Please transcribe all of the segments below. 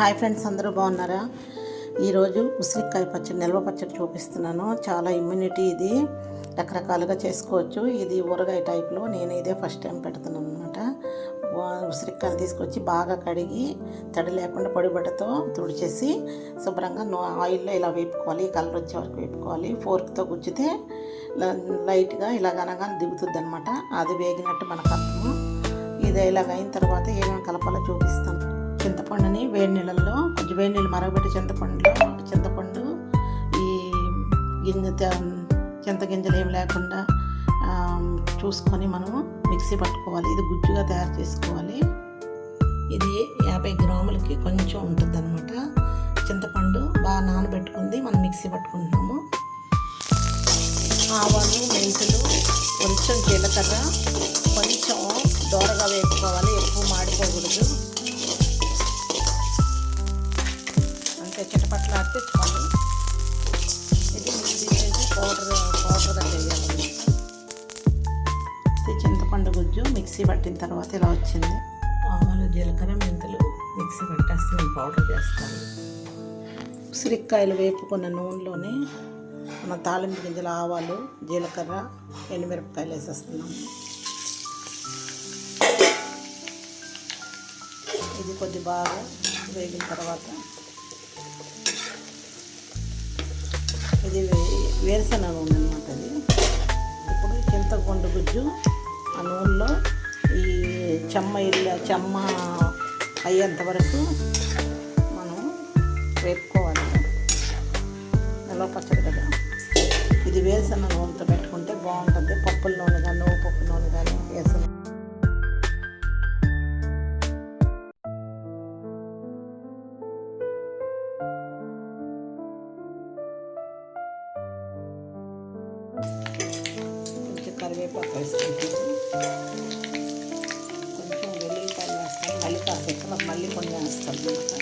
Hi friends అందరూ బాగున్నారా? ఈరోజు ఉసిరికాయ పచ్చడి నిల్వ పచ్చడి చూపిస్తున్నాను. చాలా ఇమ్యూనిటీ ఇది. రకరకాలుగా చేసుకోవచ్చు. ఇది ఊరగాయ టైప్లో నేను ఇదే ఫస్ట్ టైం పెడుతున్నాను అనమాట ఉసిరికాయలు తీసుకొచ్చి బాగా కడిగి తడి లేకుండా పొడిబట్టతో తుడిచేసి శుభ్రంగా నూ ఆయిల్లో ఇలా వేపుకోవాలి. కలర్ వచ్చే వరకు వేపుకోవాలి. ఫోర్క్తో గుచ్చితే లైట్గా లైట్గా ఇలాగనగా దిగుతుంది అనమాట అది వేగినట్టు మనకు అర్థము. ఇది ఇలాగ అయిన తర్వాత ఏమేమి కలపాలో చూపిస్తాను. చింతపండుని వేడి నీళ్ళల్లో కొంచెం వేడి నీళ్ళు మరగబెట్టి చింతపండులో చింతపండు ఈ గింజ చింత గింజలు ఏమి లేకుండా చూసుకొని మనము మిక్సీ పట్టుకోవాలి. ఇది గుజ్జుగా తయారు చేసుకోవాలి. ఇది యాభై గ్రాములకి కొంచెం ఉంటుంది అనమాట చింతపండు బాగా నానబెట్టుకుంది మనం మిక్సీ పట్టుకుంటున్నాము. ఆవాలు మెంతులు కొంచెం జీలకర్ర కొంచెం దోరగా వేసుకోవాలి ఎక్కువ మాడిపోకూడదు. చాలు ఇది మిక్సీ వేసి పౌడర్ పౌడర్గా చేయాలి ఇది చింతపండు గుజ్జు మిక్సీ పట్టిన తర్వాత ఇలా వచ్చింది. ఆవాలు జీలకర్ర మెంతులు మిక్సీ పట్టేస్తే నేను పౌడర్ చేస్తాను. ఉసిరికాయలు వేపుకున్న నూనెలోనే మన తాలింపు గింజల ఆవాలు జీలకర్ర ఎండుమిరపకాయలు వేసేస్తున్నాము ఇది కొద్ది బాగా వేగిన తర్వాత ఇది వే- వేరుశనగ నూనె అనమాట అది ఇప్పుడు చింతపండు గుజ్జు ఆ నూనెలో ఈ చెమ్మ ఇల్ల చెమ్మ అయ్యేంత వరకు మనం వేపుకోవాలి. నిలవ పచ్చడి కదా. ఇది వేసిన నూనెతో పెట్టుకుంటే బాగుంటుంది. పప్పుల నూనె కొంచెం కొంచెం వెల్లుల్లిపాయలు వేస్తాం మళ్ళీ కాసేపు మాకు మళ్ళీ కొన్ని వేస్తాం అనమాట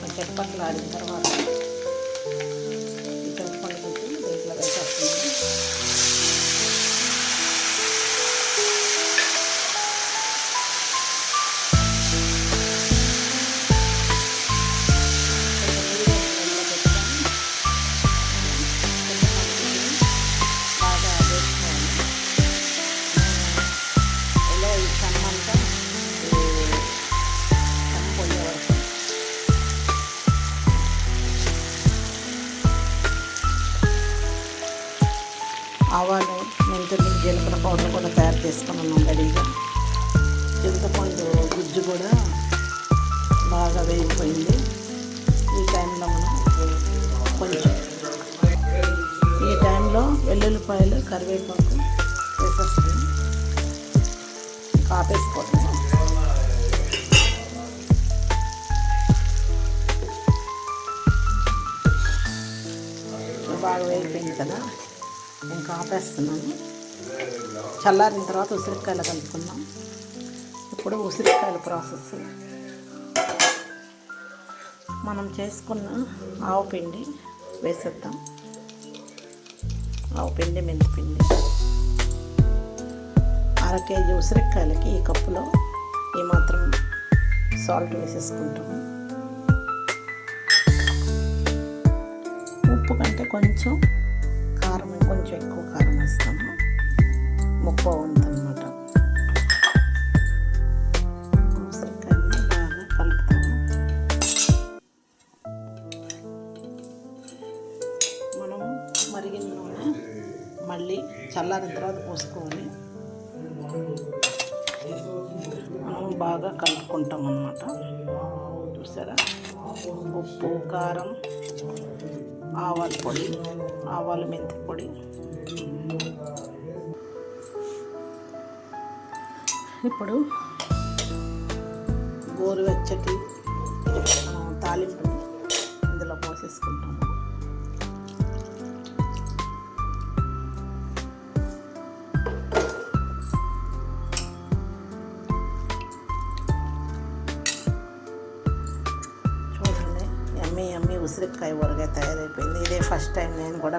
కొంచెం పక్కన ఆడిన తర్వాత ఆవాలు మెంతులు జీలకర్ర పౌడర్ కూడా తయారు చేసుకున్నాను రెడీగా చింతపండు గుజ్జు కూడా బాగా వేగిపోయింది. ఈ టైంలో మనం కొంచెం ఈ టైంలో వెల్లుల్లిపాయలు కరివేపాకు వేసేస్తుంది కాపేసుకోవడం బాగా వేగిపోయింది కదా? నేను కాపేస్తున్నాను చల్లారిన తర్వాత ఉసిరికాయలు కలుపుకుందాం. ఇప్పుడు ఉసిరికాయల ప్రాసెస్. మనం చేసుకున్న ఆవు పిండి వేసేద్దాం. ఆవు పిండి మెంతిపిండి అర కేజీ ఉసిరికాయలకి ఈ కప్పులో ఈ మాత్రం సాల్ట్ వేసేసుకుంటాము. ఉప్పు కంటే కొంచెం కారం కొంచెం ఎక్కువ కారం వేస్తాము. ముప్ప ఉందన్నమాట ఉసిరికాయని బాగా కలుపుతాము. మనం మరిగిన నూనె మళ్ళీ చల్లారిన తర్వాత పోసుకోవాలి. మనం బాగా కలుపుకుంటాం అన్నమాట చూసారా? ఉప్పు కారం. ఆవాల పొడి ఆవాల మెంతి పొడి. ఇప్పుడు గోరువెచ్చటి తాలింపు చూడండి ఎమ్మి ఉసిరికాయ ఊరగాయ తయారైపోయింది. ఇదే ఫస్ట్ టైం నేను కూడా